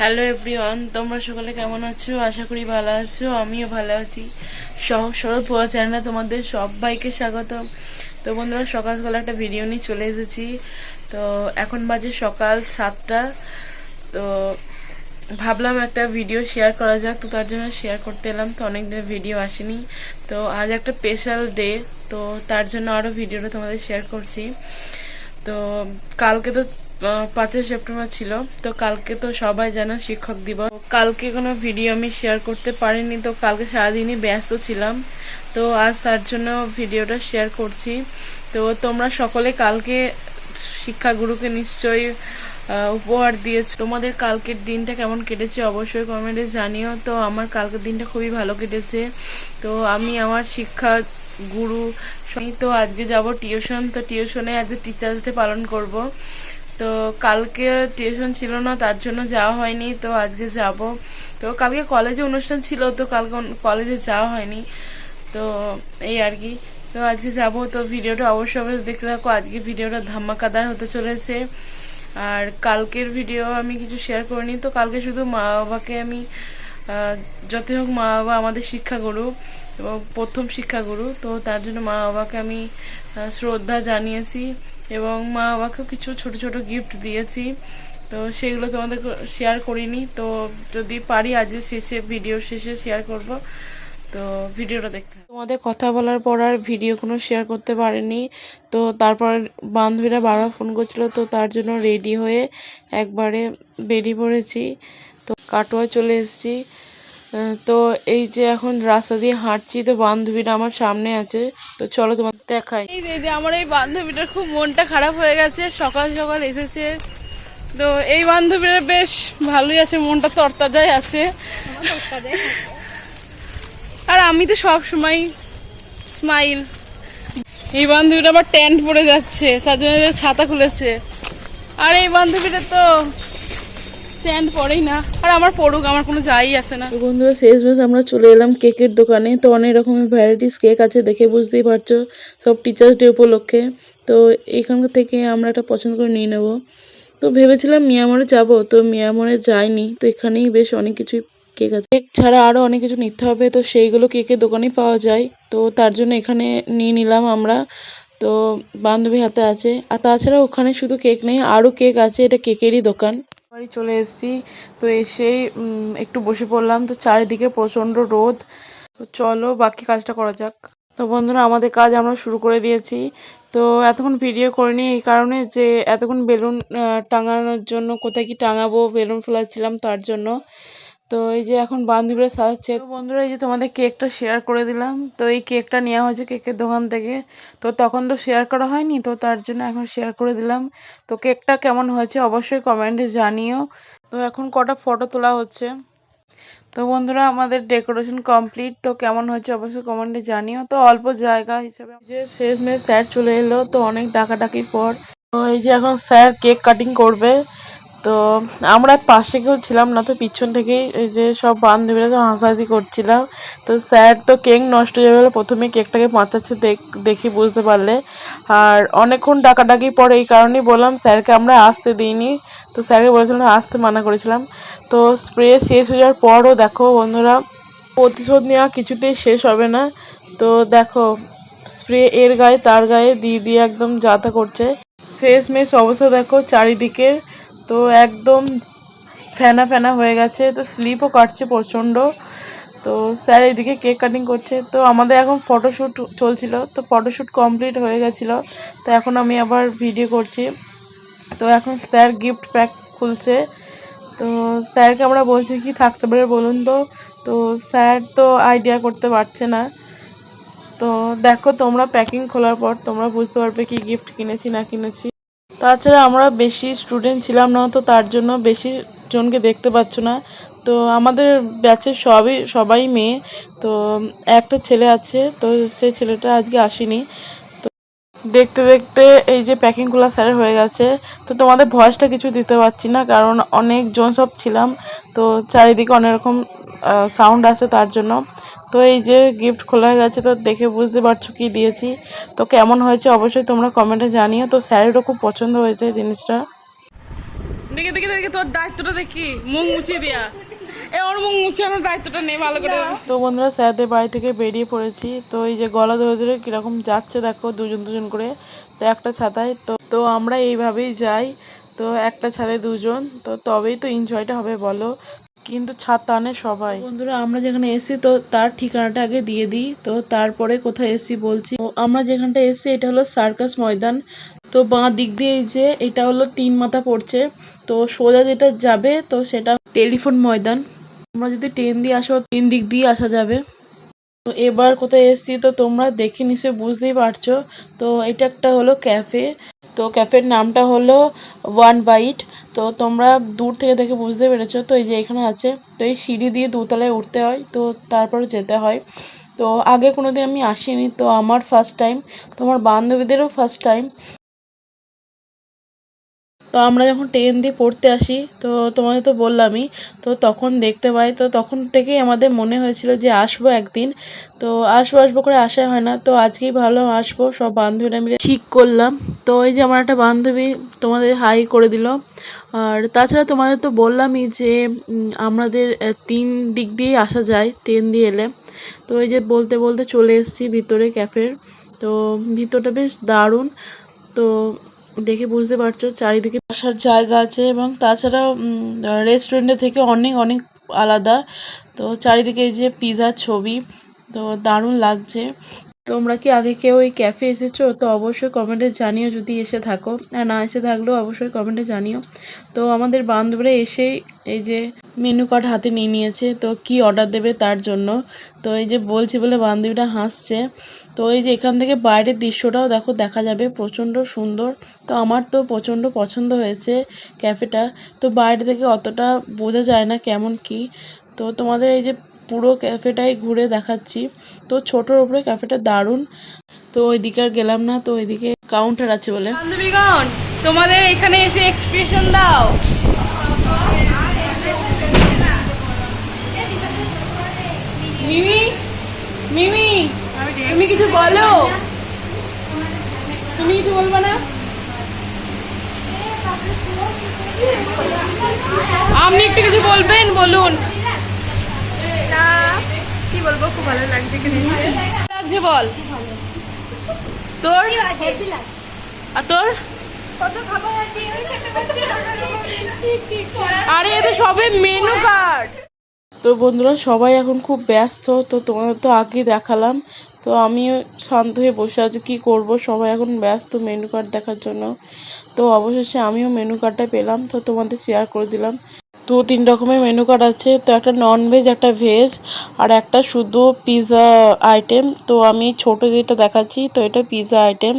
Hello everyone তোমরা সকলে কেমন আছো? আশা করি ভালো আছো। আমিও ভালো আছি। সহজ সরল পোয়া চ্যানেলে তোমাদের সবাইকে স্বাগত তো বন্ধুরা সকাল সকাল একটা ভিডিও নিয়ে চলে এসেছি। তো এখন বাজে সকাল সাতটা। তো ভাবলাম একটা ভিডিও শেয়ার করা যাক। তো তার জন্য শেয়ার করতে এলাম। তো অনেকদিন ভিডিও আসেনি। তো আজ একটা স্পেশাল ডে তো তার জন্য আরও ভিডিওটা তোমাদের শেয়ার করছি। তো কালকে তো পাঁচই সেপ্টেম্বর ছিল। তো কালকে তো সবাই জানো শিক্ষক দিবস। কালকে কোনো ভিডিও আমি শেয়ার করতে পারিনি। তো কালকে সারাদিনই ব্যস্ত ছিলাম। তো আজ তার জন্য ভিডিওটা শেয়ার করছি। তো তোমরা সকলে কালকে শিক্ষাগুরুকে নিশ্চয়ই উপহার দিয়েছ। তোমাদের কালকের দিনটা কেমন কেটেছে অবশ্যই কমেন্টে জানিও। তো আমার কালকের দিনটা খুবই ভালো কেটেছে। তো আমি আমার শিক্ষা গুরু, তো আজকে যাব টিউশন তো টিউশনে আজকে টিচার্স ডে পালন করব। তো কালকে টিউশন ছিল না, তার জন্য যাওয়া হয়নি, তো আজকে যাব। তো কালকে কলেজে অনুষ্ঠান ছিল, তো কালকে কলেজে যাওয়া হয়নি। তো এই আর কি। তো আজকে যাব, তো ভিডিওটা অবশ্যই অবশ্যই দেখতে থাকো। আজকে ভিডিওটা ধামাকাদার হতে চলেছে। আর কালকের ভিডিও আমি কিছু শেয়ার করিনি, তো কালকে শুধু মা বাবাকে আমি যতই হোক মা বাবা আমাদের শিক্ষাগুরু এবং প্রথম শিক্ষাগুরু তো তার জন্য মা বাবাকে আমি শ্রদ্ধা জানিয়েছি। এবং মা বাবাকেও কিছু ছোট ছোট গিফট দিয়েছি। তো সেগুলো তোমাদের শেয়ার করিনি। তো যদি পারি, আজকে শেষে ভিডিও শেষে শেয়ার করব। তো ভিডিওটা দেখতে তোমাদের কথা বলার পর আর ভিডিও কোনো শেয়ার করতে পারেনি। তো তারপর বান্ধবীরা বারবার ফোন করছিল, তো তার জন্য রেডি হয়ে একবারে বেরিয়ে পড়েছি। তো কাটোয়া চলে এসেছি। তো এই যে এখন রাস্তা দিয়ে হাঁটছি, তো বান্ধবীরা আমার সামনে আছে। তো চলো তোমার দেখাই। এই যে- আমার এই বান্ধবীটার খুব মনটা খারাপ হয়ে গেছে, সকাল সকাল এসেছে। তো এই বান্ধবীরা বেশ ভালোই আছে, মনটা তরতাজাই আছে। আর আমি তো সব সময় স্মাইল এই বান্ধবীটা আবার টেন্ট পরে যাচ্ছে, তার জন্য ছাতা খুলেছে। আর এই বান্ধবীটা তো স্ট্যান্ড পরেই না। আর আমার পড়ুক আমার কোনো যাই আসে না। বন্ধুরা শেষ মেশ আমরা চলে এলাম কেকের দোকানে। তো অনেক রকমের ভ্যারাইটিস কেক আছে দেখে বুঝতেই পারছ, সব টিচার্স ডে উপলক্ষে। তো এখানকার থেকে আমরা একটা পছন্দ করে নিয়ে নেব। তো ভেবেছিলাম মিয়ামরে যাব, তো মিয়ামরে যাইনি। তো এখানেই বেশ অনেক কিছুই কেক আছে। কেক ছাড়া আরও অনেক কিছু নিতে হবে, তো সেইগুলো কেকের দোকানেই পাওয়া যায়। তো তার জন্য এখানে নিয়ে নিলাম আমরা। তো বান্ধবী হাতে আছে। আর তাছাড়া ওখানে শুধু কেক নেই আরও কেক আছে, এটা কেকেরই দোকান। বাড়ি চলে এসেছি। তো এসেই একটু বসে পড়লাম। তো চারিদিকে প্রচণ্ড রোদ। তো চলো, বাকি কাজটা করা যাক। তো বন্ধুরা, আমাদের কাজ আমরা শুরু করে দিয়েছি। তো এতক্ষণ ভিডিও করিনি এই কারণে যে, এতক্ষণ বেলুন টাঙানোর জন্য কোথায় কি টাঙাবো, বেলুন ফোলাচ্ছিলাম তার জন্য। তো এই যে এখন বান্ধবীরা সাজাচ্ছে। বন্ধুরা, এই যে তোমাদের কেকটা শেয়ার করে দিলাম। তো এই কেকটা নেওয়া হয়েছে কেকের দোকান থেকে। তো তখন তো শেয়ার করা হয়নি, তো তার জন্য এখন শেয়ার করে দিলাম। তো কেকটা কেমন হয়েছে অবশ্যই কমেন্টে জানিও। তো এখন কটা ফটো তোলা হচ্ছে। তো বন্ধুরা, আমাদের ডেকোরেশন কমপ্লিট তো কেমন হয়েছে অবশ্যই কমেন্টে জানিও। তো অল্প জায়গা হিসেবে যে শেষ মেয়ে স্যার চলে এলো, তো অনেক ডাকাডাকির পর। তো এই যে এখন স্যার কেক কাটিং করবে। তো আমরা পাশে কেউ ছিলাম না, তো পিছন থেকেই এই যে সব বান্ধবীরা সব হাসাহাসি করছিলাম। তো স্যার তো কেক নষ্ট হয়ে গেলো, প্রথমে কেকটাকে পাঁচাচ্ছে দেখ- বুঝতে পারলে। আর অনেকক্ষণ ডাকাডাকি পরে এই কারণেই বললাম, স্যারকে আমরা আসতে দিইনি। তো স্যারকে বলেছিলাম, আসতে মানা করেছিলাম। তো স্প্রে শেষ হয়ে যাওয়ার পরও দেখো বন্ধুরা, প্রতিশোধ নেওয়া কিছুতেই শেষ হবে না। তো দেখো, স্প্রে এর গায়ে তার গায়ে দিয়ে দিয়ে একদম যাতা করছে। শেষ মেশ অবস্থা দেখো চারিদিকের। তো একদম ফেনা ফেনা হয়ে গেছে, তো স্লিপও কাটছে প্রচণ্ড। তো স্যার এদিকে কেক কাটিং করছে, তো আমাদের এখন ফটোশ্যুট চলছিল, তো ফটোশ্যুট কমপ্লিট হয়ে গেছিল। তো এখন আমি আবার ভিডিও করছি। তো এখন স্যার গিফট প্যাক খুলছে। তো স্যারকে আমরা বলছি কি থাকতে পারে বলুন তো? তো স্যার তো আইডিয়া করতে পারছে না। তো দেখো তোমরা প্যাকিং খোলার পর তোমরা বুঝতে পারবে কি গিফট কিনেছি না কিনেছি। তাছাড়া আমরা বেশি স্টুডেন্ট ছিলাম না, তো তার জন্য বেশি জনকে দেখতে পাচ্ছ না। তো আমাদের ব্যাচের সবই, সবাই মেয়ে, তো একটা ছেলে আছে, তো সেই ছেলেটা আজকে আসেনি। তো দেখতে দেখতে এই যে প্যাকিংগুলো স্যার হয়ে গেছে, তো তোমাদের ভয়েসটা কিছু দিতে পারছি না, কারণ অনেক জন সব ছিলাম। তো চারিদিকে অনেক রকম সাউন্ড আসে তার জন্য। তো এই যে গিফট খোলা হয়ে গেছে তো দেখে বুঝতে পারছ কি দিয়েছি। তো কেমন হয়েছে অবশ্যই তোমরা কমেন্টে জানিও। তো স্যারেরও খুব পছন্দ হয়েছে জিনিসটা। দেখে দেখে দেখে তোর দায়িত্বটা দেখি। মুখ মুছিয়ে দেয়া। এ ওর মুখ মুছানোর দায়িত্বটা নেই ভালো করে। তো বন্ধুরা স্যারদের বাড়ি থেকে বেরিয়ে পড়েছি। তো এই যে গলা ধরে ধরে কীরকম যাচ্ছে দেখো দুজন দুজন করে। তো একটা ছাতায় তো তো আমরা এইভাবেই যাই। তো একটা ছাতায় দুজন। তো তবেই তো এনজয়টা হবে বলো। কিন্তু ছাদ টানে সবাই। বন্ধুরা, আমরা যেখানে এসি তো তার ঠিকানাটা আগে দিয়ে দিই। তো তারপরে কোথায় এসি বলছি। আমরা যেখানটা এসি এটা হলো সার্কাস ময়দান। তো বাঁ দিক দিয়ে এই যে, এটা হলো তিন মাথা পড়ছে। তো সোজা যেটা যাবে, তো সেটা টেলিফোন ময়দান। আমরা যদি ট্রেন দিয়ে আসো, তিন দিক দিয়ে আসা যাবে। তো এবার কোথায় এসেছি তো তোমরা দেখে নিশ্চয়ই বুঝতেই পারছ। তো এটা একটা হলো ক্যাফে। তো ক্যাফের নামটা হলো ওয়ান বাইট। তো তোমরা দূর থেকে দেখে বুঝতে পেরেছ। তো এই যে এখানে আছে। তো এই সিঁড়ি দিয়ে দোতলায় উঠতে হয়। তো তারপরে যেতে হয়। তো আগে কোনোদিন আমি আসিনি। তো আমার ফার্স্ট টাইম তো আমার বান্ধবীদেরও ফার্স্ট টাইম তো আমরা যখন ট্রেন দিয়ে পড়তে আসি, তো তোমাদের তো বললামই, তো তখন দেখতে পাই, তো তখন থেকেই আমাদের মনে হয়েছিল যে আসব একদিন। তো আসব আসব করে আসা হয় না, তো আজকেই ভালো আসব, সব বান্ধবীরা মিলে ঠিক করলাম। তো এই যে আমার একটা বান্ধবী তোমাদের হাই করে দিল। আর তাছাড়া তোমাদের তো বললামই যে আমাদের তিন দিক দিয়ে আসা যায় ট্রেন দিয়ে এলে। তো এই যে বলতে বলতে চলে এসেছি ভিতরে ক্যাফের তো ভিতরটা বেশ দারুণ। তো দেখে বুঝতে পারছ, চারিদিকে বসার জায়গা আছে এবং তাছাড়া রেস্টুরেন্টের থেকে অনেক অনেক আলাদা। তো চারিদিকে এই যে পিজার ছবি, তো দারুণ লাগছে। তোমরা কি আগে কেউ এই ক্যাফে এসেছ? তো অবশ্যই কমেন্টে জানিও যদি এসে থাকো। আর না এসে থাকলেও অবশ্যই কমেন্টে জানিও। তো আমাদের বান্ধবীরা এসেই এই যে মেনু কার্ড হাতে নিয়ে নিয়েছে। তো কি অর্ডার দেবে তার জন্য? তো এই যে বলছি বলে বান্ধবীরা হাসছে। তো এই যে এখান থেকে বাইরের দৃশ্যটাও দেখো, দেখা যাবে প্রচণ্ড সুন্দর। তো আমার তো প্রচণ্ড পছন্দ হয়েছে ক্যাফেটা। তো বাইরে থেকে অতটা বোঝা যায় না কেমন কি। তো তোমাদের এই যে পুরো ক্যাফেটাই ঘুরে দেখাচ্ছি। তো ছোটোর উপরে ক্যাফেটা দারুণ। তো ওইদিকে আর গেলাম না, তো ওইদিকে কাউন্টার আছে বলে। তোমাদের এখানে এসে এক্সপ্রেশন দাও। মিমি মিমি, তুমি কিছু বলো? তুমি কিছু বলবে না? আপনি একটু কিছু বলবেন, বলুন। বলব খুব ভালো লাগছে এখানে এসে লাগছে বল। তোর? আর তোর? আরে এটা সবে মেনু কার্ড তো বন্ধুরা সবাই এখন খুব ব্যস্ত তো তোমাদের তো আগেই দেখালাম। তো আমিও শান্ত হয়ে বসে আছি কী করব? সবাই এখন ব্যস্ত মেনু কার্ড দেখার জন্য। তো অবশেষে আমিও মেনু কার্ডটা পেলাম তো তোমাদের শেয়ার করে দিলাম। দু তিন রকমের মেনু কার্ড আছে। তো একটা নন ভেজ একটা ভেজ আর একটা শুধু পিৎজা আইটেম তো আমি ছোট যেটা দেখাচ্ছি, তো এটা পিৎজা আইটেম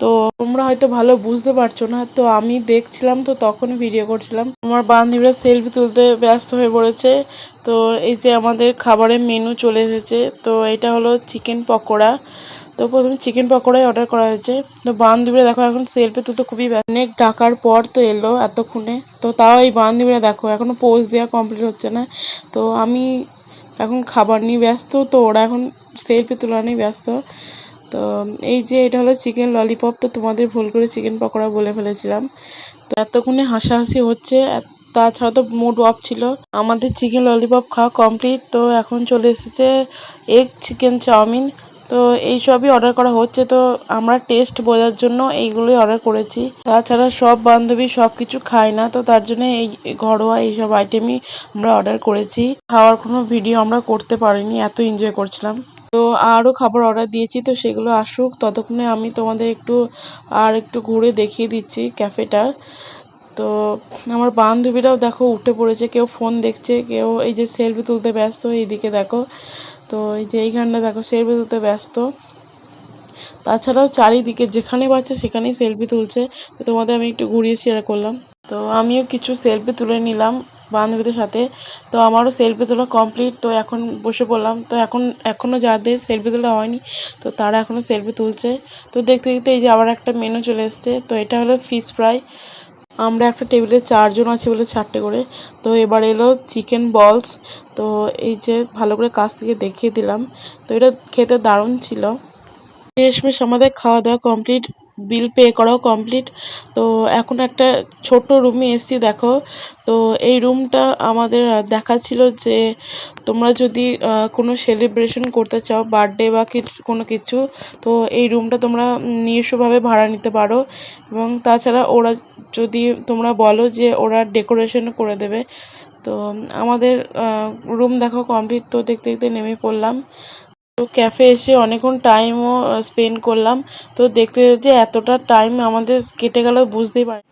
তো তোমরা হয়তো ভালো বুঝতে পারছ না, তো আমি দেখছিলাম, তো তখন ভিডিও করছিলাম। আমার বান্ধবীরা সেলফি তুলতে ব্যস্ত হয়ে পড়েছে। তো এই যে আমাদের খাবারের মেনু চলে এসেছে, তো এটা হলো চিকেন পকোড়া। তো প্রথমে চিকেন পকোড়াই অর্ডার করা হয়েছে। তো বান্ধবীরা দেখো এখন সেলফে তো তো খুবই। অনেক ডাকার পর তো এলো এতক্ষণে। তো তাও এই বান্ধবীরা দেখো এখনও পোজ দেওয়া কমপ্লিট হচ্ছে না। তো আমি এখন খাবার নিয়ে ব্যস্ত, তো ওরা এখন সেলফি তোলা নিয়ে ব্যস্ত। তো এই যে এটা হলো চিকেন ললিপপ তো তোমাদের ভুল করে চিকেন পকোড়া বলে ফেলেছিলাম। তো এতক্ষণে হাসাহাসি হচ্ছে তাছাড়া তো মুড অফ ছিল। আমাদের চিকেন ললিপপ খাওয়া কমপ্লিট তো এখন চলে এসেছে এগ চিকেন চাউমিন। তো এই সবই অর্ডার করা হচ্ছে, তো আমরা টেস্ট বোঝার জন্য এইগুলোই অর্ডার করেছি। তাছাড়া সব বান্ধবী সব কিছু খায় না, তো তার জন্য এই ঘরোয়া এইসব আইটেমই আমরা অর্ডার করেছি। খাওয়ার কোনো ভিডিও আমরা করতে পারিনি, এত এনজয় করছিলাম। তো আরও খাবার অর্ডার দিয়েছি, তো সেগুলো আসুক। ততক্ষণে আমি তোমাদের একটু আর একটু ঘুরে দেখিয়ে দিচ্ছি ক্যাফেটা তো আমার বান্ধবীরাও দেখো উঠে পড়েছে, কেউ ফোন দেখছে, কেউ এই যে সেলফি তুলতে ব্যস্ত, এইদিকে দেখো। তো এই যে এইখানটা দেখো সেলফি তুলতে ব্যস্ত। তাছাড়াও চারিদিকে যেখানে পাচ্ছে সেখানেই সেলফি তুলছে। তো তোমাদের আমি একটু ঘুরিয়ে শেয়ার করলাম। তো আমিও কিছু সেলফি তুলে নিলাম বান্ধবীদের সাথে। তো আমারও সেলফি তোলা কমপ্লিট তো এখন বসে পড়লাম। তো এখন এখনও যাদের সেলফি তোলা হয়নি, তো তারা এখনও সেলফি তুলছে। তো দেখতে দেখতে এই যে আবার একটা মেনু চলে এসছে। তো এটা হলো ফিশ ফ্রাই আমরা একটা টেবিলে চারজন আছি বলে চারটে করে। তো এবার এলো চিকেন বলস। তো এই যে ভালো করে কাছ থেকে দেখিয়ে দিলাম। তো এটা খেতে দারুণ ছিল। শেষমেশ আমাদের খাওয়া দাওয়া কমপ্লিট। বিল পে করাও কমপ্লিট তো এখন একটা ছোট রুমে এসছি, দেখো। তো এই রুমটা আমাদের দেখাচ্ছিল যে তোমরা যদি কোনো সেলিব্রেশন করতে চাও বার্থডে বা কোনো কিছু, তো এই রুমটা তোমরা নিজস্বভাবে ভাড়া নিতে পারো। এবং তাছাড়া ওরা যদি তোমরা বলো যে ওরা ডেকোরেশন করে দেবে, তো আমাদের রুম দেখো কমপ্লিট তো দেখতে দেখতে নেমে পড়লাম। তো ক্যাফে এসে অনেকক্ষণ টাইমও স্পেন্ড করলাম। তো দেখতে যে এতটা টাইম আমাদের কেটে গেল বুঝতেই পারি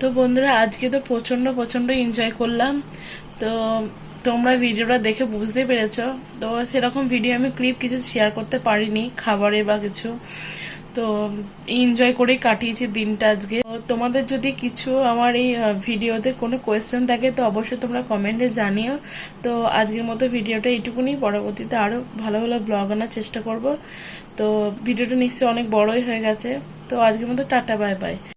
তো বন্ধুরা, আজকে তো প্রচণ্ড প্রচণ্ড এনজয় করলাম। তো তোমরা ভিডিওটা দেখে বুঝতে পেরেছ। তো সেরকম ভিডিও আমি ক্লিপ কিছু শেয়ার করতে পারিনি খাবারে বা কিছু। তো এনজয় করেই কাটিয়েছি দিনটা আজকে। তোমাদের যদি কিছু আমার এই ভিডিওতে কোনো কোয়েশ্চেন থাকে, তো অবশ্যই তোমরা কমেন্টে জানিও। তো আজকের মতো ভিডিওটা এইটুকুনি। পরবর্তীতে আরও ভালো ভালো ব্লগ আনার চেষ্টা করব। তো ভিডিওটা নিশ্চয়ই অনেক বড়ই হয়ে গেছে। তো আজকের মতো টাটা বাই বাই